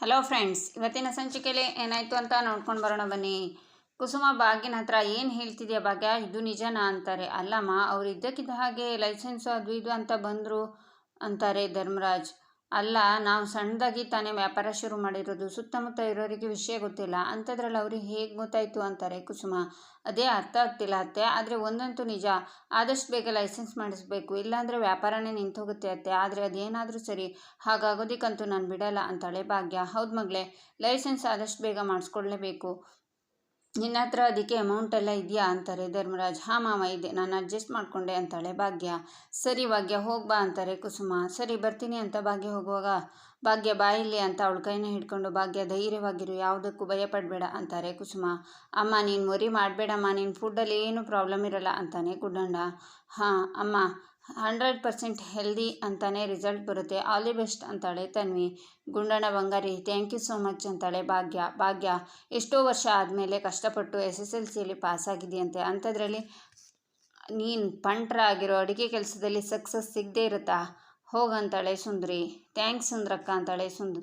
Hello friends ಇವತ್ತಿನ ಸಂಚಿಕೆಯಲ್ಲಿ ಏನಾಯಿತು ಅಂತ ನೋಡ್ಕೊಂಡು ಬರೋಣ ಬನ್ನಿ. ಕುಸುಮ ಭಾಗ್ಯನ ಹತ್ರ ಏನು ಹೇಳ್ತಿದೆಯಾ ಭಾಗ್ಯ? ಇದು ನಿಜನಾ ಅಂತಾರೆ. ಅಲ್ಲಮ್ಮ, ಅವ್ರು ಇದ್ದಕ್ಕಿದ್ದ ಹಾಗೆ ಲೈಸೆನ್ಸು ಅದು ಇದು ಅಂತ ಬಂದರು ಅಂತಾರೆ ಧರ್ಮರಾಜ್. ಅಲ್ಲ, ನಾವು ಸಣ್ಣದಾಗಿ ತಾನೇ ವ್ಯಾಪಾರ ಶುರು ಮಾಡಿರೋದು, ಸುತ್ತಮುತ್ತ ಇರೋರಿಗೆ ವಿಷಯ ಗೊತ್ತಿಲ್ಲ. ಅಂಥದ್ರಲ್ಲಿ ಅವ್ರಿಗೆ ಹೇಗೆ ಗೊತ್ತಾಯಿತು ಅಂತಾರೆ ಕುಸುಮ. ಅದೇ ಅರ್ಥ ಆಗ್ತಿಲ್ಲ ಅತ್ತೆ, ಆದರೆ ಒಂದಂತೂ ನಿಜ. ಆದಷ್ಟು ಬೇಗ ಲೈಸೆನ್ಸ್ ಮಾಡಿಸ್ಬೇಕು. ಇಲ್ಲಾಂದರೆ ವ್ಯಾಪಾರನೇ ನಿಂತು ಹೋಗುತ್ತೆ ಅತ್ತೆ. ಆದರೆ ಅದೇನಾದರೂ ಸರಿ, ಹಾಗಾಗೋದಕ್ಕಂತೂ ನಾನು ಬಿಡಲ್ಲ ಅಂತಾಳೆ ಭಾಗ್ಯ. ಹೌದು ಮಗಳೇ, ಲೈಸೆನ್ಸ್ ಆದಷ್ಟು ಬೇಗ ಮಾಡಿಸ್ಕೊಡ್ಲೇಬೇಕು ನಿನ್ನ ಹತ್ರ ಅದಕ್ಕೆ ಅಮೌಂಟ್ ಎಲ್ಲ ಇದೆಯಾ? ಅಂತಾರೆ. ಧರ್ಮರಾಜ್, ಹಾಂ ಮಾವ, ಇದೆ. ನಾನು ಅಡ್ಜಸ್ಟ್ ಮಾಡಿಕೊಂಡೆ ಅಂತಾಳೆ ಭಾಗ್ಯ. ಸರಿ ಭಾಗ್ಯ ಹೋಗ್ಬಾ ಅಂತಾರೆ ಕುಸುಮ. ಸರಿ, ಬರ್ತೀನಿ ಅಂತ ಭಾಗ್ಯ ಹೋಗುವಾಗ, ಭಾಗ್ಯ ಬಾಯಿಲಿ ಅಂತ ಅವಳ ಕೈನ ಹಿಡ್ಕೊಂಡು, ಭಾಗ್ಯ ಧೈರ್ಯವಾಗಿರು, ಯಾವುದಕ್ಕೂ ಭಯಪಡಬೇಡ ಅಂತಾರೆ ಕುಸುಮ. ಅಮ್ಮ, ನೀನು ಮರಿ ಮಾಡಬೇಡಮ್ಮ. ನಿನ್ನ ಫುಡ್ಡಲ್ಲಿ ಏನೂ ಪ್ರಾಬ್ಲಮ್ ಇರಲ್ಲ ಅಂತಾನೆ ಗುಡ್ಡಣ್ಣ ಹಾಂ, ಅಮ್ಮ ಹಂಡ್ರೆಡ್ ಪರ್ಸೆಂಟ್ ಹೆಲ್ದಿ ಅಂತಲೇ ರಿಸಲ್ಟ್ ಬರುತ್ತೆ. ಆಲ್ ದಿ ಬೆಸ್ಟ್ ಅಂತಾಳೆ ತನ್ವಿ. ಗುಂಡಣ ಬಂಗಾರಿ, ಥ್ಯಾಂಕ್ ಯು ಸೋ ಮಚ್ ಅಂತಾಳೆ ಭಾಗ್ಯ. ಭಾಗ್ಯ, ಎಷ್ಟೋ ವರ್ಷ ಆದಮೇಲೆ ಕಷ್ಟಪಟ್ಟು ಎಸ್ ಎಸ್ ಎಲ್ ಸಿಯಲ್ಲಿ ಪಾಸಾಗಿದೆಯಂತೆ ಅಂಥದ್ರಲ್ಲಿ ನೀನು ಪಂಟ್ರ ಆಗಿರೋ ಅಡುಗೆ ಕೆಲಸದಲ್ಲಿ ಸಕ್ಸಸ್ ಸಿಗದೇ ಇರುತ್ತಾ? ಹೋಗಂತಾಳೆ ಸುಂದ್ರಿ. ಥ್ಯಾಂಕ್ಸ್ ಸುಂದ್ರಕ್ಕ ಅಂತಾಳೆ ಸುಂದ್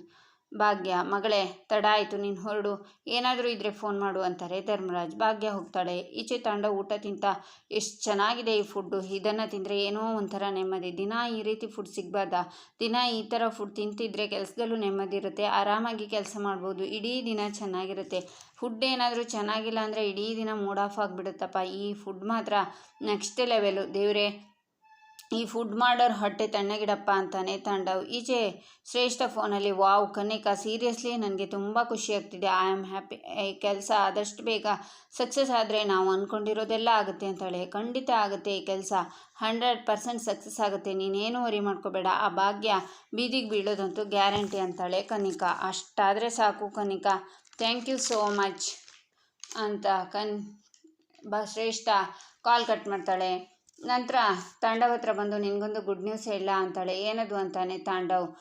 ಭಾಗ್ಯ, ಮಗಳೇ, ತಡ ಆಯಿತು, ನೀನು ಹೊರಡು. ಏನಾದರೂ ಇದ್ದರೆ ಫೋನ್ ಮಾಡು ಅಂತಾರೆ ಧರ್ಮರಾಜ್. ಭಾಗ್ಯ ಹೋಗ್ತಾಳೆ. ಈಚೆ ತಾಂಡ ಊಟ ತಿಂತ, ಎಷ್ಟು ಚೆನ್ನಾಗಿದೆ ಈ ಫುಡ್ಡು ಇದನ್ನು ತಿಂದರೆ ಏನೋ ಒಂಥರ ನೆಮ್ಮದಿ. ದಿನ ಈ ರೀತಿ ಫುಡ್ ಸಿಗಬಾರ್ದ? ದಿನ ಈ ಥರ ಫುಡ್ ತಿಂತಿದ್ರೆ ಕೆಲಸದಲ್ಲೂ ನೆಮ್ಮದಿ ಇರುತ್ತೆ. ಆರಾಮಾಗಿ ಕೆಲಸ ಮಾಡ್ಬೋದು. ಇಡೀ ದಿನ ಚೆನ್ನಾಗಿರುತ್ತೆ. ಫುಡ್ ಏನಾದರೂ ಚೆನ್ನಾಗಿಲ್ಲ ಅಂದರೆ ಇಡೀ ದಿನ ಮೂಡ್ ಆಫ್ ಆಗಿಬಿಡುತ್ತಪ್ಪ. ಈ ಫುಡ್ ಮಾತ್ರ ನೆಕ್ಸ್ಟ್ ಲೆವೆಲು ದೇವರೇ ಈ ಫುಡ್ ಮಾಡೋರು ಹೊಟ್ಟೆ ತಣ್ಣಗಿಡಪ್ಪ ಅಂತಾನೆ ತಾಂಡವ್. ಈಚೆ ಶ್ರೇಷ್ಠ ಫೋನಲ್ಲಿ, ವಾವ್ ಕನೇಕ ಸೀರಿಯಸ್ಲಿ ನನಗೆ ತುಂಬ ಖುಷಿ ಆಗ್ತಿದೆ. I am happy. ಕೆಲಸ ಆದಷ್ಟು ಬೇಗ ಸಕ್ಸಸ್ ಆದರೆ ನಾವು ಅಂದ್ಕೊಂಡಿರೋದೆಲ್ಲ ಆಗುತ್ತೆ ಅಂತಾಳೆ. ಖಂಡಿತ ಆಗುತ್ತೆ ಈ ಕೆಲಸ. ಹಂಡ್ರೆಡ್ ಪರ್ಸೆಂಟ್ ಸಕ್ಸಸ್ ಆಗುತ್ತೆ. ನೀನೇನು ವರಿ ಮಾಡ್ಕೋಬೇಡ. ಆ ಭಾಗ್ಯ ಬೀದಿಗೆ ಬೀಳೋದಂತೂ ಗ್ಯಾರಂಟಿ ಅಂತಾಳೆ ಕನಿಕ ಅಷ್ಟಾದರೆ ಸಾಕು Kanika thank you so much ಅಂತ ಕನ್, ಬ, ಶ್ರೇಷ್ಠ ಕಾಲ್ ಕಟ್ ಮಾಡ್ತಾಳೆ. ನಂತರ ತಾಂಡವ್ ಹತ್ರ ಬಂದು, ನಿನಗೊಂದು ಗುಡ್ ನ್ಯೂಸ್ ಹೇಳ ಅಂತಾಳೆ. ಏನದು ಅಂತಾನೆ ತಾಂಡವ್?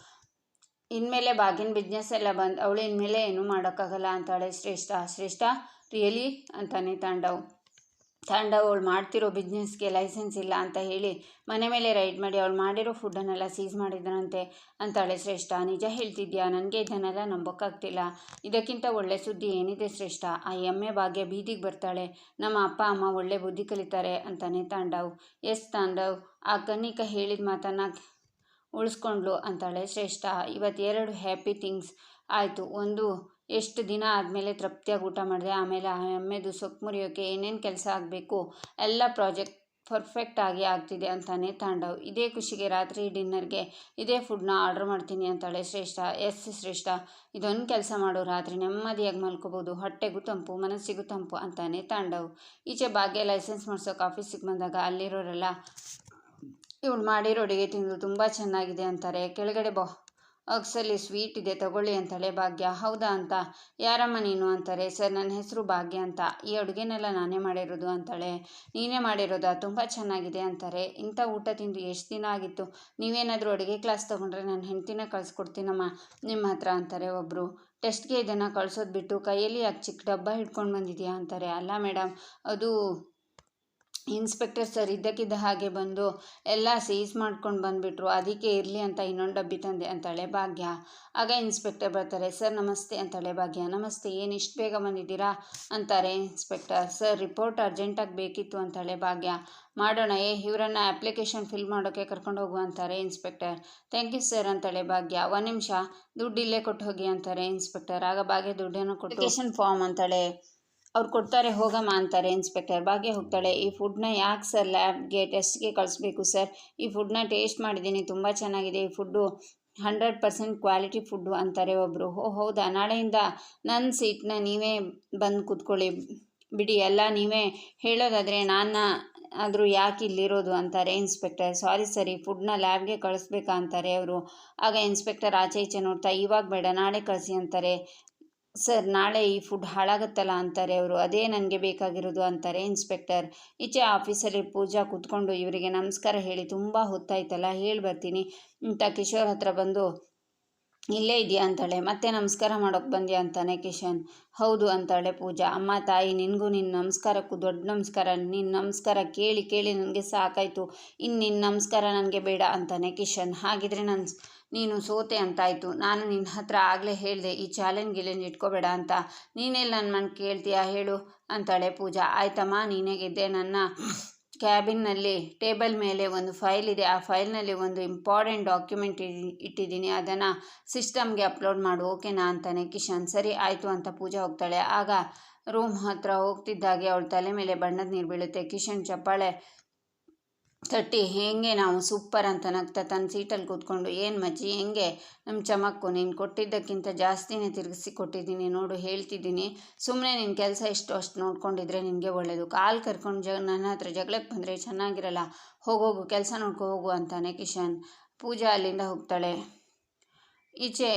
ಇನ್ಮೇಲೆ ಬಾಗಿನ ಬಿಸ್ನೆಸ್ ಎಲ್ಲ ಬಂದು, ಅವಳು ಇನ್ಮೇಲೆ ಏನೂ ಮಾಡೋಕ್ಕಾಗಲ್ಲ ಅಂತಾಳೆ ಶ್ರೇಷ್ಠ. ಶ್ರೇಷ್ಠ ರಿಯಲಿ ಅಂತಾನೆ ತಾಂಡವ್. ತಾಂಡವ್ ಅವಳು ಮಾಡ್ತಿರೋ ಬಿಸ್ನೆಸ್ಗೆ ಲೈಸೆನ್ಸ್ ಇಲ್ಲ ಅಂತ ಹೇಳಿ ಮನೆ ಮೇಲೆ ರೈಡ್ ಮಾಡಿ ಅವಳು ಮಾಡಿರೋ ಫುಡ್ಡನ್ನೆಲ್ಲ ಸೀಸ್ ಮಾಡಿದ್ರಂತೆ ಅಂತಾಳೆ, ಶ್ರೇಷ್ಠ, ನಿಜ ಹೇಳ್ತಿದ್ಯಾ? ನನಗೆ ಇದನ್ನೆಲ್ಲ ನಂಬೋಕ್ಕಾಗ್ತಿಲ್ಲ. ಇದಕ್ಕಿಂತ ಒಳ್ಳೆ ಸುದ್ದಿ ಏನಿದೆ ಶ್ರೇಷ್ಠ? ಆ ಎಮ್ಮೆ ಭಾಗ್ಯ ಬೀದಿಗೆ ಬರ್ತಾಳೆ. ನಮ್ಮ ಅಪ್ಪ, ಅಮ್ಮ ಒಳ್ಳೆ ಬುದ್ಧಿ ಕಲಿತಾರೆ ಅಂತಾನೆ ತಾಂಡವ್. ಎಸ್ ತಾಂಡವ್, ಆ ಕನ್ನಿಕ ಹೇಳಿದ ಮಾತನ್ನು ಉಳಿಸ್ಕೊಂಡ್ಲು ಅಂತಾಳೆ ಶ್ರೇಷ್ಠ. ಇವತ್ತು ಎರಡು ಹ್ಯಾಪಿ ಥಿಂಗ್ಸ್ ಆಯಿತು, ಒಂದು ಎಷ್ಟು ದಿನ ಆದಮೇಲೆ ತೃಪ್ತಿಯಾಗಿ ಊಟ ಮಾಡಿದೆ, ಆಮೇಲೆ ಆ ಎಮ್ಮೆದು ಸೊಪ್ಪು ಮುರಿಯೋಕ್ಕೆ ಏನೇನು ಕೆಲಸ ಆಗಬೇಕು, ಎಲ್ಲ ಪ್ರಾಜೆಕ್ಟ್ ಪರ್ಫೆಕ್ಟಾಗಿ ಆಗ್ತಿದೆ ಅಂತಾನೆ ತಾಂಡವ್. ಇದೇ ಖುಷಿಗೆ ರಾತ್ರಿ ಡಿನ್ನರ್ಗೆ ಇದೇ ಫುಡ್ನ ಆರ್ಡ್ರ್ ಮಾಡ್ತೀನಿ ಅಂತಾಳೆ ಶ್ರೇಷ್ಠ. ಎಸ್ ಶ್ರೇಷ್ಠ, ಇದೊಂದು ಕೆಲಸ ಮಾಡು, ರಾತ್ರಿ ನೆಮ್ಮದಿಯಾಗಿ ಮಲ್ಕೋಬೋದು, ಹೊಟ್ಟೆಗೂ ತಂಪು, ಮನಸ್ಸಿಗೂ ತಂಪು ಅಂತಾನೆ ತಾಂಡವ್. ಈಚೆ ಭಾಗ್ಯ ಲೈಸೆನ್ಸ್ ಮಾಡ್ಸೋಕೆ ಆಫೀಸಿಗೆ ಬಂದಾಗ ಅಲ್ಲಿರೋರೆಲ್ಲ, ಇವಳು ಮಾಡಿರೋ ಅಡುಗೆ ತಿಂದು ತುಂಬ ಚೆನ್ನಾಗಿದೆ ಅಂತಾರೆ. ಕೆಳಗಡೆ ಬಾ ಅಕ್ಸಲ್ಲಿ ಸ್ವೀಟ್ ಇದೆ, ತಗೊಳ್ಳಿ ಅಂತಾಳೆ ಭಾಗ್ಯ. ಹೌದಾ ಅಂತ. ಯಾರಮ್ಮ ನೀನು ಅಂತಾರೆ. ಸರ್, ನನ್ನ ಹೆಸರು ಭಾಗ್ಯ ಅಂತ. ಈ ಅಡುಗೆನೆಲ್ಲ ನಾನೇ ಮಾಡಿರೋದು ಅಂತಾಳೆ. ನೀನೇ ಮಾಡಿರೋದಾ? ತುಂಬ ಚೆನ್ನಾಗಿದೆ ಅಂತಾರೆ. ಇಂಥ ಊಟ ತಿಂದು ಎಷ್ಟು ದಿನ ಆಗಿತ್ತು? ನೀವೇನಾದರೂ ಅಡುಗೆ ಕ್ಲಾಸ್ ತೊಗೊಂಡ್ರೆ ನಾನು ಹೆಂಡ್ತಿನ ಕಳಿಸ್ಕೊಡ್ತೀನಮ್ಮ, ನಿಮ್ಮ ಹತ್ರ ಅಂತಾರೆ ಒಬ್ಬರು ಟೆಸ್ಟ್ಗೆ ಇದನ್ನು ಕಳ್ಸೋದು ಬಿಟ್ಟು ಕೈಯಲ್ಲಿ ಯಾಕೆ ಚಿಕ್ಕ ಡಬ್ಬ ಹಿಡ್ಕೊಂಡು ಬಂದಿದೆಯಾ ಅಂತಾರೆ. ಅಲ್ಲ ಮೇಡಮ್ ಅದು ಇನ್ಸ್ಪೆಕ್ಟರ್ ಸರ್ ಇದ್ದಕ್ಕಿದ್ದ ಹಾಗೆ ಬಂದು ಎಲ್ಲ ಸೀಸ್ ಮಾಡ್ಕೊಂಡು ಬಂದುಬಿಟ್ರು. ಅದಕ್ಕೆ ಇರಲಿ ಅಂತ ಇನ್ನೊಂದು ಡಬ್ಬಿ ತಂದೆ ಅಂತಾಳೆ ಭಾಗ್ಯ. ಆಗ ಇನ್ಸ್ಪೆಕ್ಟರ್ ಬರ್ತಾರೆ, ಸರ್ ನಮಸ್ತೆ ಅಂತಾಳೆ ಭಾಗ್ಯ. ನಮಸ್ತೆ, ಏನು ಇಷ್ಟು ಬೇಗ ಬಂದಿದ್ದೀರಾ? ಅಂತಾರೆ ಇನ್ಸ್ಪೆಕ್ಟರ್. ಸರ್, ರಿಪೋರ್ಟ್ ಅರ್ಜೆಂಟಾಗಿ ಬೇಕಿತ್ತು ಅಂತಾಳೆ ಭಾಗ್ಯ. ಮಾಡೋಣ, ಏ, ಇವರನ್ನು ಅಪ್ಲಿಕೇಶನ್ ಫಿಲ್ ಮಾಡೋಕ್ಕೆ ಕರ್ಕೊಂಡು ಹೋಗು ಅಂತಾರೆ ಇನ್ಸ್ಪೆಕ್ಟರ್. ಥ್ಯಾಂಕ್ ಯು ಸರ್ ಅಂತಾಳೆ ಭಾಗ್ಯ. ಒಂದು ನಿಮಿಷ, ದುಡ್ಡು ಇಲ್ಲೇ ಕೊಟ್ಟು ಹೋಗಿ ಅಂತಾರೆ ಇನ್ಸ್ಪೆಕ್ಟರ್. ಆಗ ಭಾಗ್ಯ ದುಡ್ಡನ್ನು ಕೊಟ್ಟು ಅಪ್ಲಿಕೇಶನ್ ಫಾರ್ಮ್ ಅಂತಾಳೆ. ಅವ್ರು ಕೊಡ್ತಾರೆ, ಹೋಗಮ್ಮ ಅಂತಾರೆ. ಇನ್ಸ್ಪೆಕ್ಟರ್ ಭಾಗ್ಯ ಹೋಗ್ತಾಳೆ. ಈ ಫುಡ್ನ ಯಾಕೆ ಸರ್ ಲ್ಯಾಬ್ಗೆ ಟೆಸ್ಟ್ಗೆ ಕಳಿಸ್ಬೇಕು ಸರ್ ಈ ಫುಡ್ನ ಟೇಸ್ಟ್ ಮಾಡಿದ್ದೀನಿ, ತುಂಬ ಚೆನ್ನಾಗಿದೆ. ಈ food hundred percent quality food ಅಂತಾರೆ ಒಬ್ಬರು ಓ, ಹೌದಾ? ನಾಳೆಯಿಂದ ನನ್ನ ಸೀಟ್ನ ನೀವೇ ಬಂದು ಕೂತ್ಕೊಳ್ಳಿ. ಬಿಡಿ, ಎಲ್ಲ ನೀವೇ ಹೇಳೋದಾದರೆ ನಾನು ಆದರೂ ಯಾಕೆ ಇಲ್ಲಿರೋದು ಅಂತಾರೆ ಇನ್ಸ್ಪೆಕ್ಟರ್. ಸಾರಿ ಸರಿ ಫುಡ್ನ ಲ್ಯಾಬ್ಗೆ ಕಳಿಸ್ಬೇಕಾ? ಅಂತಾರೆ ಅವರು. ಆಗ ಇನ್ಸ್ಪೆಕ್ಟರ್ ಆಚೆ ಈಚೆ ನೋಡ್ತಾ, ಇವಾಗ ಬೇಡ, ನಾಳೆ ಕಳಿಸಿ ಅಂತಾರೆ. ಸರ್, ನಾಳೆ ಈ ಫುಡ್ ಹಾಳಾಗುತ್ತಲ್ಲ ಅಂತಾರೆ ಅವರು. ಅದೇ ನನಗೆ ಬೇಕಾಗಿರೋದು ಅಂತಾರೆ ಇನ್ಸ್ಪೆಕ್ಟರ್. ಈಚೆ ಆಫೀಸಲ್ಲಿ ಪೂಜಾ ಕೂತ್ಕೊಂಡು ಇವರಿಗೆ ನಮಸ್ಕಾರ ಹೇಳಿ ತುಂಬ ಹೊತ್ತಾಯ್ತಲ್ಲ, ಹೇಳಿ ಬರ್ತೀನಿ. ಅಂತ ಕಿಶೋರ್ ಹತ್ರ ಬಂದು, ಇಲ್ಲೇ ಇದೆಯಾ? ಅಂತಾಳೆ. ಮತ್ತೆ ನಮಸ್ಕಾರ ಮಾಡೋಕ್ಕೆ ಬಂದ್ಯಾ? ಅಂತಾನೆ ಕಿಶನ್. ಹೌದು, ಅಂತಾಳೆ ಪೂಜಾ. ಅಮ್ಮ, ತಾಯಿ, ನಿನಗೂ ನಿನ್ನ ನಮಸ್ಕಾರಕ್ಕೂ ದೊಡ್ಡ ನಮಸ್ಕಾರ. ನಿನ್ನ ನಮಸ್ಕಾರ ಕೇಳಿ ಕೇಳಿ ನನಗೆ ಸಾಕಾಯಿತು. ಇನ್ನು ನಿನ್ನ ನಮಸ್ಕಾರ ನನಗೆ ಬೇಡ, ಅಂತಾನೆ ಕಿಶನ್. ಹಾಗಿದ್ರೆ ನಾನು ನೀನು ಸೋತೆ ಅಂತಾಯಿತು. ನಾನು ನಿನ್ನ ಹತ್ರ ಆಗಲೇ ಹೇಳಿದೆ, ಈ ಚಾಲೆಂಜ್ ಗಿಲೆಂಜ್ ಇಟ್ಕೋಬೇಡ ಅಂತ. ನೀನೆಲ್ಲ ನನ್ನ ಮನ ಕೇಳ್ತೀಯಾ ಹೇಳು, ಅಂತಾಳೆ ಪೂಜಾ. ಆಯ್ತಮ್ಮ, ನೀನೇ ಗೆದ್ದೆ ನನ್ನ ಕ್ಯಾಬಿನ್ನಲ್ಲಿ. ಟೇಬಲ್ ಮೇಲೆ ಒಂದು ಫೈಲ್ ಇದೆ. ಆ ಫೈಲ್ನಲ್ಲಿ ಒಂದು ಇಂಪಾರ್ಟೆಂಟ್ ಡಾಕ್ಯುಮೆಂಟ್ ಇಟ್ಟಿದ್ದೀನಿ. ಅದನ್ನು ಸಿಸ್ಟಮ್ಗೆ ಅಪ್ಲೋಡ್ ಮಾಡು, ಓಕೆನಾ ಅಂತಾನೆ ಕಿಶನ್. ಸರಿ, ಆಯಿತು ಅಂತ ಪೂಜಾ ಹೋಗ್ತಾಳೆ. ಆಗ ರೂಮ್ ಹತ್ರ ಹೋಗ್ತಿದ್ದಾಗೆ ಅವಳ ತಲೆ ಮೇಲೆ ಬಣ್ಣದ ನೀರು ಬೀಳುತ್ತೆ. ಕಿಶನ್ ಚಪ್ಪಾಳೆ ತಟ್ಟಿ, ಹೇಗೆ ನಾವು ಸೂಪರ್ ಅಂತ ನಗ್ತಾ ತನ್ನ ಸೀಟಲ್ಲಿ ಕೂತ್ಕೊಂಡು, ಏನು ಮಜ್ಜಿ, ಹೆಂಗೆ? ನಮ್ಮ ಚಮಕ್ಕು, ನೀನು ಕೊಟ್ಟಿದ್ದಕ್ಕಿಂತ ಜಾಸ್ತಿನೇ ತಿರುಗಿಸಿ ಕೊಟ್ಟಿದ್ದೀನಿ, ನೋಡು, ಹೇಳ್ತಿದ್ದೀನಿ. ಸುಮ್ಮನೆ ನಿನ್ನ ಕೆಲಸ ಎಷ್ಟು, ಅಷ್ಟು ನೋಡ್ಕೊಂಡಿದ್ರೆ ನಿನಗೆ ಒಳ್ಳೆಯದು ಕಾಲು ಕರ್ಕೊಂಡು ಜ, ನನ್ನ ಹತ್ರ ಜಗಳಕ್ಕೆ ಬಂದರೆ ಚೆನ್ನಾಗಿರಲ್ಲ. ಹೋಗೋಗು ಕೆಲಸ ನೋಡ್ಕೊ, ಹೋಗು, ಅಂತಾನೆ ಕಿಶನ್. ಪೂಜಾ ಅಲ್ಲಿಂದ ಹೋಗ್ತಾಳೆ. ಈಚೆ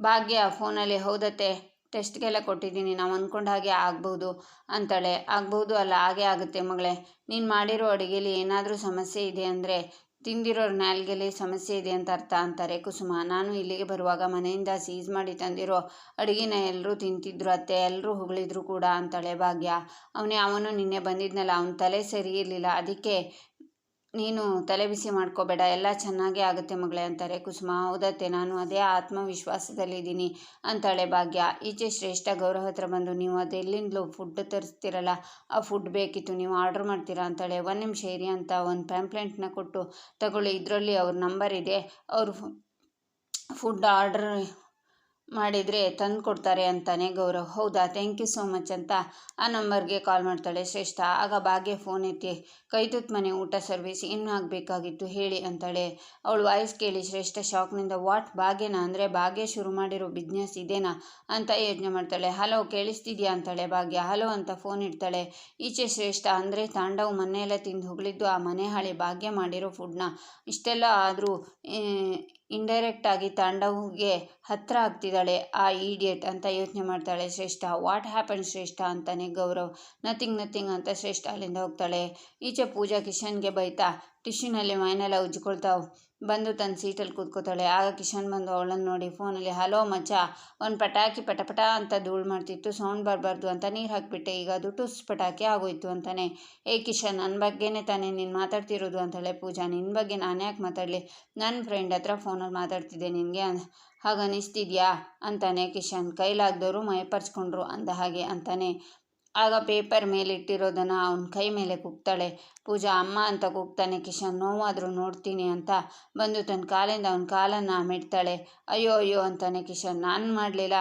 ಭಾಗ್ಯ ಫೋನಲ್ಲಿ, ಹೌದತ್ತೆ ಟೆಸ್ಟ್ಗೆಲ್ಲ ಕೊಟ್ಟಿದ್ದೀನಿ, ನಾವು ಅಂದ್ಕೊಂಡ ಹಾಗೆ ಆಗ್ಬೋದು ಅಂತಾಳೆ. ಆಗ್ಬೋದು ಅಲ್ಲ, ಹಾಗೆ ಆಗುತ್ತೆ ಮಗಳೇ. ನೀನು ಮಾಡಿರೋ ಅಡುಗೆಲಿ ಏನಾದರೂ ಸಮಸ್ಯೆ ಇದೆ ಅಂದರೆ ತಿಂದಿರೋರ ನಾಲ್ಗೆಲಿ ಸಮಸ್ಯೆ ಇದೆ ಅಂತ ಅರ್ಥ ಅಂತಾರೆ ಕುಸುಮ. ನಾನು ಇಲ್ಲಿಗೆ ಬರುವಾಗ ಮನೆಯಿಂದ ಸೀಸ್ ಮಾಡಿ ತಂದಿರೋ ಅಡುಗೆನ ಎಲ್ಲರೂ ತಿಂತಿದ್ರು, ಅತ್ತೆ ಎಲ್ಲರೂ ಹೊಗಳಿದ್ರು ಕೂಡ ಅಂತಾಳೆ ಭಾಗ್ಯ. ಅವನೇ ಅವನು ನಿನ್ನೆ ಬಂದಿದ್ನಲ್ಲ, ಅವನ ತಲೆ ಸರಿ ಇರಲಿಲ್ಲ. ಅದಕ್ಕೆ ನೀನು ತಲೆ ಬಿಸಿ ಮಾಡ್ಕೋಬೇಡ, ಎಲ್ಲ ಚೆನ್ನಾಗೇ ಆಗುತ್ತೆ ಮಗಳೇ ಅಂತಾರೆ ಕುಸುಮ. ಹೌದತ್ತೆ, ನಾನು ಅದೇ ಆತ್ಮವಿಶ್ವಾಸದಲ್ಲಿದ್ದೀನಿ ಅಂತಾಳೆ ಭಾಗ್ಯ. ಈಚೆ ಶ್ರೇಷ್ಠ ಗೌರವ ಹತ್ರ ಬಂದು, ನೀವು ಅದೆಲ್ಲಿಂದಲೂ ಫುಡ್ ತರಿಸ್ತೀರಲ್ಲ, ಆ ಫುಡ್ ಬೇಕಿತ್ತು, ನೀವು ಆರ್ಡ್ರ್ ಮಾಡ್ತೀರಾ? ಅಂತಾಳೆ. ಒಂದು ನಿಮಿಷ ಇರಿ ಅಂತ ಒಂದು ಪ್ಯಾಂಪ್ಲೆಂಟ್ನ ಕೊಟ್ಟು, ತಗೊಳ್ಳಿ, ಇದರಲ್ಲಿ ಅವ್ರ ನಂಬರ್ ಇದೆ, ಅವರು ಫುಡ್ ಆರ್ಡ್ರ್ ಮಾಡಿದರೆ ತಂದು ಕೊಡ್ತಾರೆ ಅಂತಾನೆ ಗೌರವ್. ಹೌದಾ? ಥ್ಯಾಂಕ್ ಯು ಸೋ ಮಚ್ ಅಂತ ಆ ನಂಬರ್ಗೆ ಕಾಲ್ ಮಾಡ್ತಾಳೆ. ಶ್ರೇಷ್ಠ, ಆಗ ಭಾಗ್ಯ ಫೋನ್ ಎತ್ತಿ ಕೈತುತ್ ಮನೆ ಊಟ ಸರ್ವಿಸ್ ಇನ್ನು ಆಗಬೇಕಾಗಿತ್ತು, ಹೇಳಿ ಅಂತಾಳೆ. ಅವಳು ವಾಯ್ಸ್ ಕೇಳಿ, ಶ್ರೇಷ್ಠ ಶಾಕ್ನಿಂದ ವಾಟ್ ಭಾಗ್ಯನಾ ಅಂದರೆ ಭಾಗ್ಯ ಶುರು ಮಾಡಿರೋ ಬಿಸ್ನೆಸ್ ಇದೇನಾ? ಅಂತ ಯೋಚನೆ ಮಾಡ್ತಾಳೆ. ಹಲೋ ಕೇಳಿಸ್ತಿದ್ಯಾ? ಅಂತಾಳೆ ಭಾಗ್ಯ ಹಲೋ ಅಂತ ಫೋನ್ ಇಡ್ತಾಳೆ. ಈಚೆ ಶ್ರೇಷ್ಠ, ಅಂದರೆ ತಾಂಡವು ಮನೆಯೆಲ್ಲ ತಿಂದು ಹೊಗಳಿದ್ದು ಆ ಮನೆ ಹಾಳೆ ಭಾಗ್ಯ ಮಾಡಿರೋ ಫುಡ್ನ ಇಷ್ಟೆಲ್ಲ ಆದರೂ ಇಂಡೈರೆಕ್ಟ್ ಆಗಿ ತಾಂಡವ್ಗೆ ಹತ್ತಿರ ಆಗ್ತಿದ್ದಾಳೆ. ಆ ಈಡಿಯಟ್ ಅಂತ ಯೋಚನೆ ಮಾಡ್ತಾಳೆ ಶ್ರೇಷ್ಠ. ವಾಟ್ ಹ್ಯಾಪನ್ ಶ್ರೇಷ್ಠ ಅಂತಾನೆ ಗೌರವ್. ನಥಿಂಗ್ ನಥಿಂಗ್ ಅಂತ ಶ್ರೇಷ್ಠ ಅಲ್ಲಿಂದ ಹೋಗ್ತಾಳೆ. ಈಚೆ ಪೂಜಾ ಕಿಶನ್ಗೆ ಬೈತಾ ಟಿಶ್ಯೂನಲ್ಲಿ ಮೈನೆಲ್ಲ ಉಜ್ಜಿಕೊಳ್ತಾವೆ. ಬಂದು ತನ್ನ ಸೀಟಲ್ಲಿ ಕೂತ್ಕೋತಾಳೆ. ಆಗ ಕಿಶನ್ ಬಂದು ಅವಳನ್ನು ನೋಡಿ ಫೋನಲ್ಲಿ, ಹಲೋ ಮಚ್ಚ, ಒಂದು ಪಟಾಕಿ ಪಟಪಟ ಅಂತ ಧೂಳು ಮಾಡ್ತಿತ್ತು, ಸೌಂಡ್ ಬರಬಾರ್ದು ಅಂತ ನೀರು ಹಾಕಿಬಿಟ್ಟೆ. ಈಗ ಅದು ಟುಸ್ ಪಟಾಕಿ ಆಗೋಯ್ತು ಅಂತಾನೆ. ಏ ಕಿಶನ್ ನನ್ನ ಬಗ್ಗೆನೇ ತಾನೇ ನೀನು ಮಾತಾಡ್ತಿರೋದು? ಅಂತಾಳೆ ಪೂಜಾ. ನಿನ್ನ ಬಗ್ಗೆ ನಾನು ಯಾಕೆ ಮಾತಾಡಲಿ? ನನ್ನ ಫ್ರೆಂಡ್ ಹತ್ರ ಫೋನಲ್ಲಿ ಮಾತಾಡ್ತಿದ್ದೆ ನಿನಗೆ ಹಾಗೆ ಅನಿಸ್ತಿದ್ಯಾ? ಅಂತಾನೆ ಕಿಶನ್. ಕೈಲಾಗ್ದವರು ಮೈಪರ್ಚ್ಕೊಂಡ್ರು ಅಂದ ಹಾಗೆ ಅಂತಾನೆ. ಆಗ ಪೇಪರ್ ಮೇಲಿಟ್ಟಿರೋದನ್ನು ಅವನ ಕೈ ಮೇಲೆ ಕೂಗ್ತಾಳೆ. ಪೂಜಾ, ಅಮ್ಮ ಅಂತ ಕೂಗ್ತಾನೆ ಕಿಶನ್, ನೋವಾದರೂ ನೋಡ್ತೀನಿ ಅಂತ. ಬಂದು ತನ್ನ ಕಾಲಿಂದ ಅವನ ಕಾಲನ್ನು ಮೆಟ್ತಾಳೆ. ಅಯ್ಯೋ ಅಯ್ಯೋ, ಅಂತಾನೆ ಕಿಶನ್. ನಾನು ಮಾಡಲಿಲ್ಲ.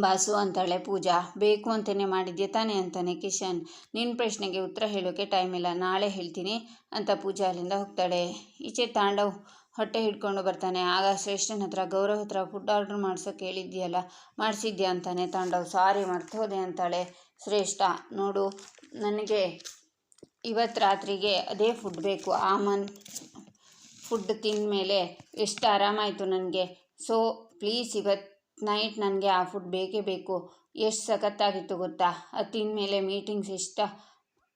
ಬಾಸು, ಅಂತಾಳೆ ಪೂಜಾ. ಬೇಕು ಅಂತಲೇ ಮಾಡಿದ್ಯ ತಾನೆ, ಅಂತಾನೆ ಕಿಶನ್. ನಿನ್ನ ಪ್ರಶ್ನೆಗೆ ಉತ್ತರ ಹೇಳೋಕ್ಕೆ ಟೈಮ್ ಇಲ್ಲ, ನಾಳೆ ಹೇಳ್ತೀನಿ, ಅಂತ ಪೂಜಾ ಅಲ್ಲಿಂದ ಹೋಗ್ತಾಳೆ. ಈಚೆ ತಾಂಡವ್ ಹೊಟ್ಟೆ ಹಿಡ್ಕೊಂಡು ಬರ್ತಾನೆ. ಆಗ ಶ್ರೇಷ್ಠನ ಹತ್ರ, ಗೌರವ ಹತ್ರ ಫುಡ್ ಆರ್ಡ್ರ್ ಮಾಡ್ಸೋಕೆ ಹೇಳಿದ್ಯಲ್ಲ, ಮಾಡಿಸಿದ್ಯಾ? ಅಂತಾನೆ ತಾಂಡವ್. ಸಾರಿ ಮರ್ತೋದೆ ಅಂತಾಳೆ. ಶ್ರೇಷ್ಠ. ನೋಡು, ನನಗೆ ಇವತ್ತು ರಾತ್ರಿಗೆ ಅದೇ ಫುಡ್ ಬೇಕು. ಆ ಮನ್ ಫುಡ್ ತಿಂದ ಮೇಲೆ ಎಷ್ಟು ಆರಾಮಾಯಿತು ನನಗೆ. ಸೊ ಪ್ಲೀಸ್ ಇವತ್ತು ನೈಟ್ ನನಗೆ ಆ ಫುಡ್ ಬೇಕೇ ಬೇಕು. ಎಷ್ಟು ಸಖತ್ತಾಗಿತ್ತು ಗೊತ್ತಾ? ಅದು ತಿಂದಮೇಲೆ ಮೀಟಿಂಗ್ಸ್ ಎಷ್ಟು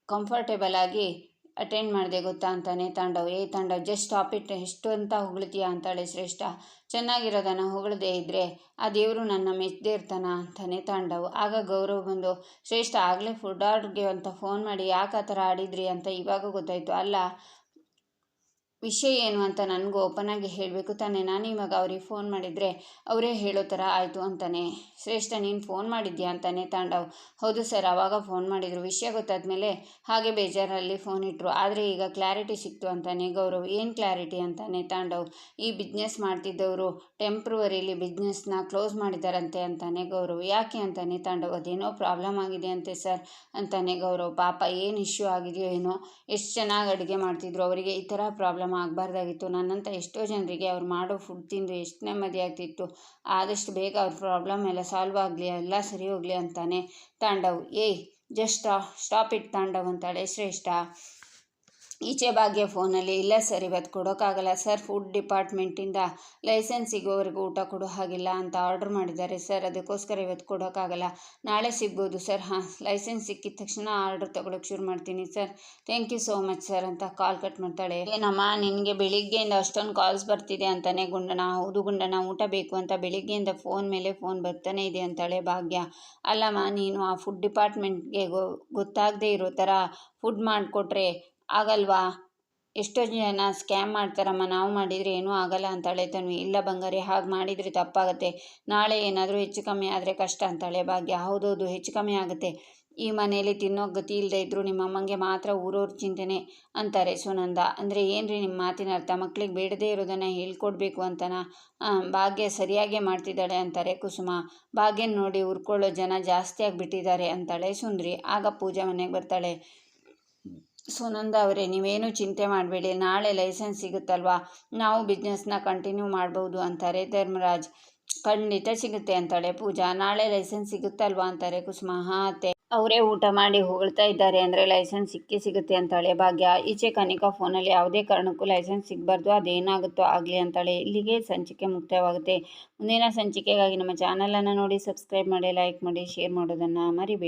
ಕಂಫರ್ಟೇಬಲ್ ಆಗಿ ಅಟೆಂಡ್ ಮಾಡಿದೆ ಗೊತ್ತಾ ಅಂತಾನೆ ತಾಂಡವ. ಏ ತಾಂಡವ್ ಜಸ್ಟ್ ಸ್ಟಾಪ್ ಇಟ್ ಎಷ್ಟು ಅಂತ ಹೊಗಳ್ತೀಯ ಅಂತಾಳೆ ಶ್ರೇಷ್ಠ. ಚೆನ್ನಾಗಿರೋದನ್ನ ಹೊಗಳದೇ ಇದ್ದರೆ ಆ ದೇವರು ನನ್ನ ಮೆಚ್ಚದೇ ಇರ್ತಾನ ಅಂತಾನೆ ತಾಂಡವ. ಆಗ ಗೌರವ್ ಬಂದು, ಶ್ರೇಷ್ಠ ಆಗಲೇ ಫುಡ್ ಆರ್ಡ್ರಿಗೆ ಅಂತ ಫೋನ್ ಮಾಡಿ ಯಾಕೆ ಆ ಥರ ಆಡಿದ್ರಿ ಅಂತ ಇವಾಗ ಗೊತ್ತಾಯಿತು. ಅಲ್ಲ ವಿಷಯ ಏನು ಅಂತ ನನಗೂ ಆಗಿ ಹೇಳಬೇಕು ತಾನೆ. ನಾನು ಇವಾಗ ಅವ್ರಿಗೆ ಫೋನ್ ಮಾಡಿದರೆ ಅವರೇ ಹೇಳೋ ಥರ ಆಯಿತು ಅಂತಾನೆ. ಶ್ರೇಷ್ಠ, ನೀನು ಫೋನ್ ಮಾಡಿದ್ಯಾ ಅಂತಾನೆ ತಾಂಡವ್. ಹೌದು ಸರ್ ಆವಾಗ ಫೋನ್ ಮಾಡಿದರು. ವಿಷಯ ಗೊತ್ತಾದ್ಮೇಲೆ ಹಾಗೆ ಬೇಜಾರಲ್ಲಿ ಫೋನ್ ಇಟ್ಟರು ಆದರೆ ಈಗ ಕ್ಲಾರಿಟಿ ಸಿಕ್ತು ಅಂತಾನೆ. ಗೌರವ್, ಏನು ಕ್ಲಾರಿಟಿ ಅಂತಾನೆ ತಾಂಡವ್. ಈ ಬಿಸ್ನೆಸ್ ಮಾಡ್ತಿದ್ದವರು ಟೆಂಪ್ರವರಿಲಿ ಬಿಸ್ನೆಸ್ನ ಕ್ಲೋಸ್ ಮಾಡಿದಾರಂತೆ ಅಂತಾನೆ ಗೌರವ್. ಯಾಕೆ ಅಂತಾನೆ ತಾಂಡವ್? ಅದೇನೋ ಪ್ರಾಬ್ಲಮ್ ಆಗಿದೆ ಅಂತೆ ಸರ್ ಅಂತಾನೆ ಗೌರವ್. ಪಾಪ ಏನು ಇಶ್ಯೂ ಆಗಿದೆಯೋ ಏನೋ. ಎಷ್ಟು ಚೆನ್ನಾಗಿ ಅಡುಗೆ ಮಾಡ್ತಿದ್ರು. ಅವರಿಗೆ ಈ ಥರ ಪ್ರಾಬ್ಲಮ್ ಆಗಬಾರ್ದಾಗಿತ್ತು. ನನ್ನಂಥ ಎಷ್ಟೋ ಜನರಿಗೆ ಅವ್ರು ಮಾಡೋ ಫುಡ್ ತಿಂದು ಎಷ್ಟು ನೆಮ್ಮದಿ ಆಗ್ತಿತ್ತು. ಆದಷ್ಟು ಬೇಗ ಅವ್ರ ಪ್ರಾಬ್ಲಮ್ ಎಲ್ಲ ಸಾಲ್ವ್ ಆಗಲಿ, ಎಲ್ಲ ಸರಿ ಹೋಗಲಿ ಅಂತಾನೆ ತಾಂಡವ್. ಏಯ್ ಜಸ್ಟ್ ಸ್ಟಾಪ್ ಇಟ್ ತಾಂಡವ್ ಅಂತಾಳೆ ಶ್ರೇಷ್ಠ. ಈಚೆ ಭಾಗ್ಯ ಫೋನಲ್ಲಿ, ಇಲ್ಲ ಸರ್ ಇವತ್ತು ಕೊಡೋಕ್ಕಾಗಲ್ಲ, ಸರ್ ಫುಡ್ ಡಿಪಾರ್ಟ್ಮೆಂಟಿಂದ ಲೈಸೆನ್ಸ್ ಸಿಗೋವರೆಗೂ ಊಟ ಕೊಡೋ ಹಾಗಿಲ್ಲ ಅಂತ ಆರ್ಡ್ರ್ ಮಾಡಿದ್ದಾರೆ, ಸರ್ ಅದಕ್ಕೋಸ್ಕರ ಇವತ್ತು ಕೊಡೋಕ್ಕಾಗಲ್ಲ. ನಾಳೆ ಸಿಗ್ಬೋದು, ಸರ್. ಹಾಂ, ಲೈಸೆನ್ಸ್ ಸಿಕ್ಕಿದ ತಕ್ಷಣ ಆರ್ಡ್ರ್ ತೊಗೊಳಕ್ಕೆ ಶುರು ಮಾಡ್ತೀನಿ, sir. Thank you so much, sir, ಅಂತ ಕಾಲ್ ಕಟ್ ಮಾಡ್ತಾಳೆ. ಏನಮ್ಮ, ನಿನಗೆ ಬೆಳಿಗ್ಗೆಯಿಂದ ಅಷ್ಟೊಂದು ಕಾಲ್ಸ್ ಬರ್ತಿದೆ ಅಂತಾನೆ ಗುಂಡನ, ಹೌದು ಗುಂಡನ, ಊಟ ಬೇಕು ಅಂತ ಬೆಳಿಗ್ಗೆಯಿಂದ ಫೋನ್ ಮೇಲೆ ಫೋನ್ ಬರ್ತಾನೆ ಇದೆ ಅಂತಾಳೆ ಭಾಗ್ಯ. ಅಲ್ಲಮ್ಮ, ನೀನು ಆ ಫುಡ್ ಡಿಪಾರ್ಟ್ಮೆಂಟ್ಗೆ ಗೊತ್ತಾಗದೇ ಇರೋ ಥರ ಫುಡ್ ಮಾಡಿಕೊಟ್ರೆ ಆಗಲ್ವಾ? ಎಷ್ಟೋ ಜನ ಸ್ಕ್ಯಾಮ್ ಮಾಡ್ತಾರಮ್ಮ, ನಾವು ಮಾಡಿದರೆ ಏನೂ ಆಗಲ್ಲ ಅಂತಾಳೆ ತನ್ವಿ. ಇಲ್ಲ ಬಂಗಾರಿ, ಹಾಗೆ ಮಾಡಿದರೆ ತಪ್ಪಾಗುತ್ತೆ. ನಾಳೆ ಏನಾದರೂ ಹೆಚ್ಚು ಕಮ್ಮಿ ಆದರೆ ಕಷ್ಟ ಅಂತಾಳೆ ಭಾಗ್ಯ. ಹೌದೌದು, ಹೆಚ್ಚು ಕಮ್ಮಿ ಆಗುತ್ತೆ. ಈ ಮನೆಯಲ್ಲಿ ತಿನ್ನೋ ಗತಿ ಇಲ್ಲದೆ ಇದ್ದರೂ ನಿಮ್ಮ ಅಮ್ಮಂಗೆ ಮಾತ್ರ ಊರವ್ರ ಚಿಂತೆನೆ ಅಂತಾರೆ ಸುನಂದ. ಅಂದರೆ ಏನು ರೀ ನಿಮ್ಮ ಮಾತಿನ ಅರ್ಥ? ಮಕ್ಕಳಿಗೆ ಬೇಡದೇ ಇರೋದನ್ನು ಹೇಳ್ಕೊಡ್ಬೇಕು ಅಂತನ? ಭಾಗ್ಯ ಸರಿಯಾಗೇ ಮಾಡ್ತಿದ್ದಾಳೆ ಅಂತಾರೆ ಕುಸುಮ. ಭಾಗ್ಯನ ನೋಡಿ ಉರ್ಕೊಳ್ಳೋ ಜನ ಜಾಸ್ತಿ ಆಗಿಬಿಟ್ಟಿದ್ದಾರೆ ಅಂತಾಳೆ ಸುಂದ್ರಿ. ಆಗ ಪೂಜಾ ಮನೆಗೆ ಬರ್ತಾಳೆ. ಸುನಂದ ಅವರೇ, ನೀವೇನು ಚಿಂತೆ ಮಾಡಬೇಡಿ. ನಾಳೆ ಲೈಸೆನ್ಸ್ ಸಿಗುತ್ತಲ್ವಾ? ನಾವು ಬಿಸ್ನೆಸ್ನ ಕಂಟಿನ್ಯೂ ಮಾಡ್ಬೋದು ಅಂತಾರೆ ಧರ್ಮರಾಜ್. ಖಂಡಿತ ಸಿಗುತ್ತೆ ಅಂತಾಳೆ ಪೂಜಾ. ನಾಳೆ ಲೈಸೆನ್ಸ್ ಸಿಗುತ್ತಲ್ವಾ ಅಂತಾರೆ ಕುಸುಮ. ಹಾತೆ ಅವರೇ ಊಟ ಮಾಡಿ ಹೊಗಳ್ತಾ ಇದ್ದಾರೆ ಅಂದರೆ ಲೈಸೆನ್ಸ್ ಸಿಕ್ಕಿ ಸಿಗುತ್ತೆ ಅಂತಾಳೆ ಭಾಗ್ಯ. ಈಚೆ ಕನಿಕಾ ಫೋನಲ್ಲಿ ಯಾವುದೇ ಕಾರಣಕ್ಕೂ ಲೈಸೆನ್ಸ್ ಸಿಗಬಾರ್ದು, ಅದೇನಾಗುತ್ತೋ ಆಗಲಿ ಅಂತಾಳೆ. ಇಲ್ಲಿಗೆ ಸಂಚಿಕೆ ಮುಕ್ತಾಯವಾಗುತ್ತೆ ಮುಂದಿನ ಸಂಚಿಕೆಗಾಗಿ ನಮ್ಮ ಚಾನಲನ್ನು ನೋಡಿ, ಸಬ್ಸ್ಕ್ರೈಬ್ ಮಾಡಿ, ಲೈಕ್ ಮಾಡಿ, ಶೇರ್ ಮಾಡೋದನ್ನು ಮರಿಬೇಡಿ.